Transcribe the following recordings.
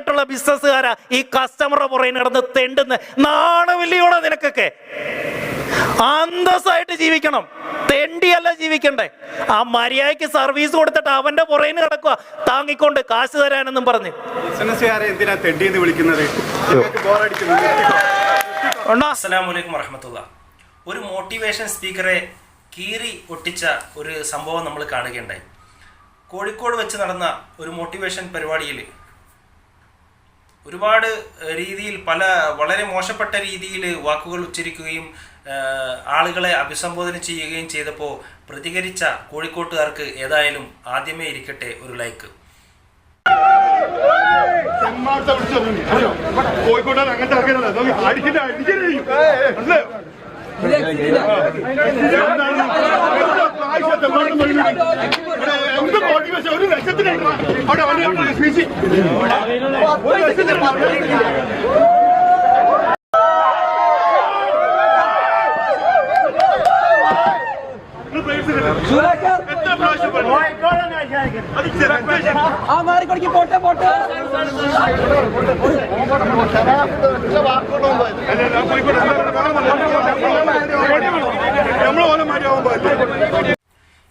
കെട്ടുള്ള ബിസിനസ്സുകാരാ ഈ കസ്റ്റമറെ പുറകെ നടന്ന് തെണ്ടുന്ന. നാണമില്ലയോടെ നിനക്കൊക്കെ? അന്തസ്സായിട്ട് ജീവിക്കണം. തെണ്ടിയല്ല ജീവിക്കണ്ടേ. ആ മര്യാദയ്ക്ക് സർവീസ് കൊടുത്തിട്ട് അവന്റെ പുറകിന് കിടക്കുക താങ്ങിക്കൊണ്ട് കാശ് തരാനെന്നും പറഞ്ഞ്. ബിസിനസ്സുകാരെ എന്തിനാ തെണ്ടിയെന്ന് വിളിക്കുന്നത്? അസ്സലാമലൈക്കും വറഹമത്തുള്ള. ഒരു മോട്ടിവേഷൻ സ്പീക്കറെ കീറി ഒട്ടിച്ച ഒരു സംഭവം നമ്മൾ കാണുകയുണ്ടായി. കോഴിക്കോട് വെച്ച് നടന്ന ഒരു മോട്ടിവേഷൻ പരിപാടിയിൽ ഒരുപാട് രീതിയിൽ പല വളരെ മോശപ്പെട്ട രീതിയിൽ വാക്കുകൾ ഉച്ചരിക്കുകയും ആളുകളെ അഭിസംബോധന ചെയ്യുകയും ചെയ്തപ്പോൾ പ്രതികരിച്ച കോഴിക്കോട്ടുകാർക്ക് ഏതായാലും ആദ്യമേ ഇരിക്കട്ടെ ഒരു ലൈക്ക്. അങ്ങനത്തെ എന്ത് motivation? ഒരു ലക്ഷത്തിന് ഇടണം. അവിടെ വന്ന്? സ്പീച്ച്. ഒരു ലക്ഷത്തിന് ആ മാറിക്കൊടുക്കി പോട്ടെ പോട്ടെ.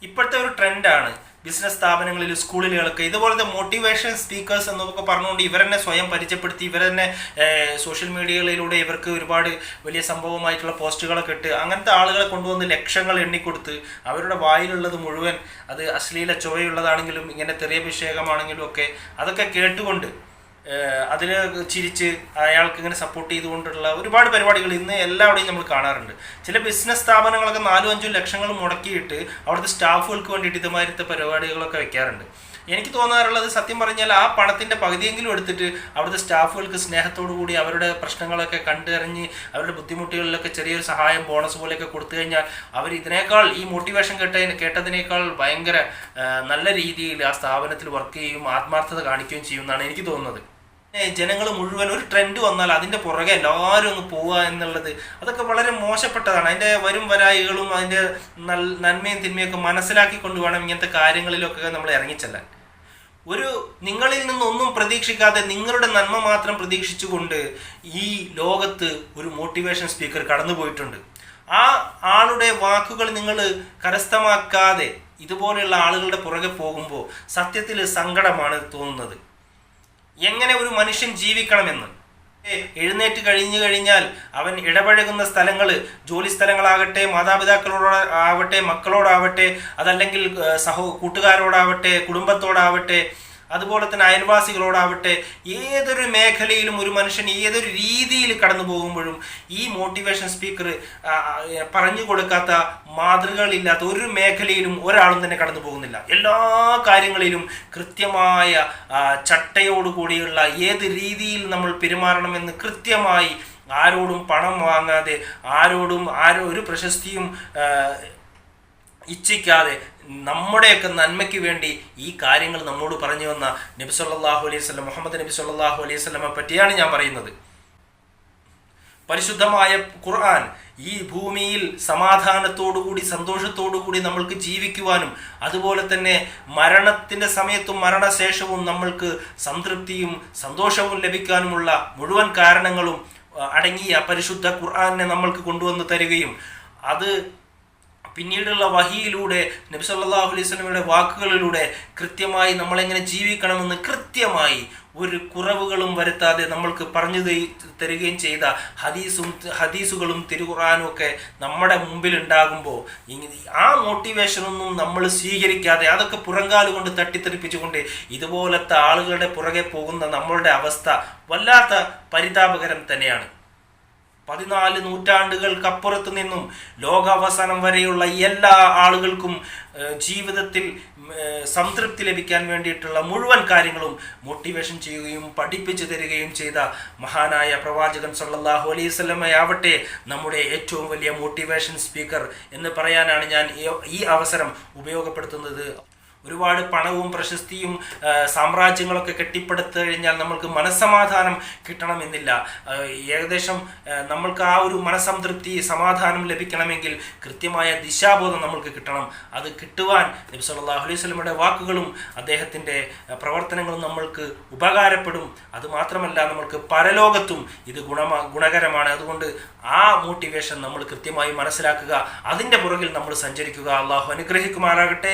ഇപ്പോഴത്തെ ഒരു ട്രെൻഡാണ്. ബിസിനസ് സ്ഥാപനങ്ങളിൽ സ്കൂളുകളൊക്കെ ഇതുപോലത്തെ മോട്ടിവേഷൻ സ്പീക്കേഴ്സ് എന്നൊക്കെ പറഞ്ഞുകൊണ്ട് ഇവരെന്നെ സ്വയം പരിചയപ്പെടുത്തി ഇവരെന്നെ സോഷ്യൽ മീഡിയകളിലൂടെ ഇവർക്ക് ഒരുപാട് വലിയ സംഭവമായിട്ടുള്ള പോസ്റ്റുകളൊക്കെ ഇട്ട് അങ്ങനത്തെ ആളുകളെ കൊണ്ടുവന്ന് ലക്ഷങ്ങൾ എണ്ണിക്കൊടുത്ത് അവരുടെ വായിലുള്ളത് മുഴുവൻ അത് അശ്ലീല ചുവയുള്ളതാണെങ്കിലും ഇങ്ങനെ തെറിയഭിഷേകമാണെങ്കിലും ഒക്കെ അതൊക്കെ കേട്ടുകൊണ്ട് അതിൽ ചിരിച്ച് അയാൾക്ക് ഇങ്ങനെ സപ്പോർട്ട് ചെയ്തുകൊണ്ടുള്ള ഒരുപാട് പരിപാടികൾ ഇന്ന് എല്ലാവിടെയും നമ്മൾ കാണാറുണ്ട്. ചില ബിസിനസ് സ്ഥാപനങ്ങളൊക്കെ നാലും അഞ്ചും ലക്ഷങ്ങൾ മുടക്കിയിട്ട് അവിടുത്തെ സ്റ്റാഫുകൾക്ക് വേണ്ടിയിട്ട് ഇതുമാതിരത്തെ പരിപാടികളൊക്കെ വെക്കാറുണ്ട്. എനിക്ക് തോന്നാറുള്ളത് സത്യം പറഞ്ഞാൽ ആ പണത്തിന്റെ പകുതിയെങ്കിലും എടുത്തിട്ട് അവിടുത്തെ സ്റ്റാഫുകൾക്ക് സ്നേഹത്തോടു കൂടി അവരുടെ പ്രശ്നങ്ങളൊക്കെ കണ്ടറിഞ്ഞ് അവരുടെ ബുദ്ധിമുട്ടുകളിലൊക്കെ ചെറിയൊരു സഹായം ബോണസ് പോലെയൊക്കെ കൊടുത്തു കഴിഞ്ഞാൽ അവർ ഇതിനേക്കാൾ ഈ മോട്ടിവേഷൻ കേട്ട കേട്ടതിനേക്കാൾ ഭയങ്കര നല്ല രീതിയിൽ ആ സ്ഥാപനത്തിൽ വർക്ക് ചെയ്യും ആത്മാർത്ഥത കാണിക്കുകയും ചെയ്യുമെന്നാണ് എനിക്ക് തോന്നുന്നത്. ജനങ്ങൾ മുഴുവൻ ഒരു ട്രെൻഡ് വന്നാൽ അതിന്റെ പുറകെ എല്ലാവരും ഒന്ന് പോവുക എന്നുള്ളത് അതൊക്കെ വളരെ മോശപ്പെട്ടതാണ്. അതിന്റെ വരും വരായികളും അതിന്റെ നന്മയും തിന്മയൊക്കെ മനസ്സിലാക്കിക്കൊണ്ട് വേണം ഇങ്ങനത്തെ കാര്യങ്ങളിലൊക്കെ നമ്മൾ ഇറങ്ങിച്ചെല്ലാൻ. ഒരു നിങ്ങളിൽ നിന്നൊന്നും പ്രതീക്ഷിക്കാതെ നിങ്ങളുടെ നന്മ മാത്രം പ്രതീക്ഷിച്ചുകൊണ്ട് ഈ ലോകത്ത് ഒരു മോട്ടിവേഷൻ സ്പീക്കർ കടന്നു പോയിട്ടുണ്ട്. ആ ആളുടെ വാക്കുകൾ നിങ്ങൾ കരസ്ഥമാക്കാതെ ഇതുപോലെയുള്ള ആളുകളുടെ പുറകെ പോകുമ്പോൾ സത്യത്തിൽ സങ്കടമാണ് തോന്നുന്നത്. എങ്ങനെ ഒരു മനുഷ്യൻ ജീവിക്കണമെന്ന്? എഴുന്നേറ്റ് കഴിഞ്ഞു കഴിഞ്ഞാൽ അവൻ ഇടപഴകുന്ന സ്ഥലങ്ങൾ ജോലി സ്ഥലങ്ങളാകട്ടെ മാതാപിതാക്കളോട് ആവട്ടെ മക്കളോടാവട്ടെ അതല്ലെങ്കിൽ സഹോ കൂട്ടുകാരോടാവട്ടെ കുടുംബത്തോടാവട്ടെ അതുപോലെ തന്നെ അയൽവാസികളോടാവട്ടെ ഏതൊരു മേഖലയിലും ഒരു മനുഷ്യൻ ഏതൊരു രീതിയിൽ കടന്നു പോകുമ്പോഴും ഈ മോട്ടിവേഷൻ സ്പീക്കർ പറഞ്ഞു കൊടുക്കാത്ത മാതൃകകളില്ലാത്ത ഒരു മേഖലയിലും ഒരാളും തന്നെ കടന്നു പോകുന്നില്ല. എല്ലാ കാര്യങ്ങളിലും കൃത്യമായ ചട്ടയോട് ചട്ടയോടുകൂടിയുള്ള ഏത് രീതിയിൽ നമ്മൾ പെരുമാറണമെന്ന് കൃത്യമായി ആരോടും പണം വാങ്ങാതെ ആരോടും ആരോ ഒരു പ്രശസ്തിയും ഇച്ഛിക്കാതെ നമ്മുടെയൊക്കെ നന്മയ്ക്ക് വേണ്ടി ഈ കാര്യങ്ങൾ നമ്മോട് പറഞ്ഞു വന്ന നബി സല്ലല്ലാഹു അലൈഹി സ്വലം മുഹമ്മദ് നബി സല്ലല്ലാഹു അലൈഹി സ്വലമെ പറ്റിയാണ് ഞാൻ പറയുന്നത്. പരിശുദ്ധമായ ഖുർആൻ ഈ ഭൂമിയിൽ സമാധാനത്തോടുകൂടി സന്തോഷത്തോടുകൂടി നമ്മൾക്ക് ജീവിക്കുവാനും അതുപോലെ തന്നെ മരണത്തിന്റെ സമയത്തും മരണശേഷവും നമ്മൾക്ക് സംതൃപ്തിയും സന്തോഷവും ലഭിക്കാനുമുള്ള മുഴുവൻ കാരണങ്ങളും അടങ്ങിയ പരിശുദ്ധ ഖുർആാനെ നമ്മൾക്ക് കൊണ്ടുവന്ന് തരികയും അത് പിന്നീടുള്ള വഹിയിലൂടെ നബി സല്ലല്ലാഹു അലൈഹി വസല്ലമയുടെ വാക്കുകളിലൂടെ കൃത്യമായി നമ്മളെങ്ങനെ ജീവിക്കണമെന്ന് കൃത്യമായി ഒരു കുറവുകളും വരുത്താതെ നമ്മൾക്ക് പറഞ്ഞു തരികയും ചെയ്ത ഹദീസും ഹദീസുകളും തിരുഖുറാനും ഒക്കെ നമ്മുടെ മുമ്പിൽ ഉണ്ടാകുമ്പോൾ ആ മോട്ടിവേഷനൊന്നും നമ്മൾ സ്വീകരിക്കാതെ അതൊക്കെ പുറങ്കാൽ കൊണ്ട് തട്ടിത്തെറിപ്പിച്ചുകൊണ്ട് ഇതുപോലത്തെ ആളുകളുടെ പുറകെ പോകുന്ന നമ്മളുടെ അവസ്ഥ വല്ലാത്ത പരിതാപകരം തന്നെയാണ്. പതിനാല് നൂറ്റാണ്ടുകൾക്കപ്പുറത്ത് നിന്നും ലോകാവസാനം വരെയുള്ള എല്ലാ ആളുകൾക്കും ജീവിതത്തിൽ സംതൃപ്തി ലഭിക്കാൻ വേണ്ടിയിട്ടുള്ള മുഴുവൻ കാര്യങ്ങളും മോട്ടിവേഷൻ ചെയ്യുകയും പഠിപ്പിച്ചു തരികയും ചെയ്ത മഹാനായ പ്രവാചകൻ സല്ലാഹു അലൈഹി വസല്ലമയാവട്ടെ നമ്മുടെ ഏറ്റവും വലിയ മോട്ടിവേഷൻ സ്പീക്കർ എന്ന് പറയാനാണ് ഞാൻ ഈ അവസരം ഉപയോഗപ്പെടുത്തുന്നത്. ഒരുപാട് പണവും പ്രശസ്തിയും സാമ്രാജ്യങ്ങളൊക്കെ കെട്ടിപ്പടുത്തു കഴിഞ്ഞാൽ നമ്മൾക്ക് മനസ്സമാധാനം കിട്ടണമെന്നില്ല. ഏകദേശം നമ്മൾക്ക് ആ ഒരു മനസ്സംതൃപ്തി സമാധാനം ലഭിക്കണമെങ്കിൽ കൃത്യമായ ദിശാബോധം നമ്മൾക്ക് കിട്ടണം. അത് കിട്ടുവാൻ നബി സല്ലല്ലാഹു അലൈഹി വസല്ലമയുടെ വാക്കുകളും അദ്ദേഹത്തിന്റെ പ്രവർത്തനങ്ങളും നമ്മൾക്ക് ഉപകാരപ്പെടും. അതുമാത്രമല്ല നമ്മൾക്ക് പരലോകത്തും ഇത് ഗുണമാ ഗുണകരമാണ്. അതുകൊണ്ട് ആ മോട്ടിവേഷൻ നമ്മൾ കൃത്യമായി മനസ്സിലാക്കുക. അതിന്റെ പുറകിൽ നമ്മൾ സഞ്ചരിക്കുക. അള്ളാഹു അനുഗ്രഹിക്കുമാറാകട്ടെ.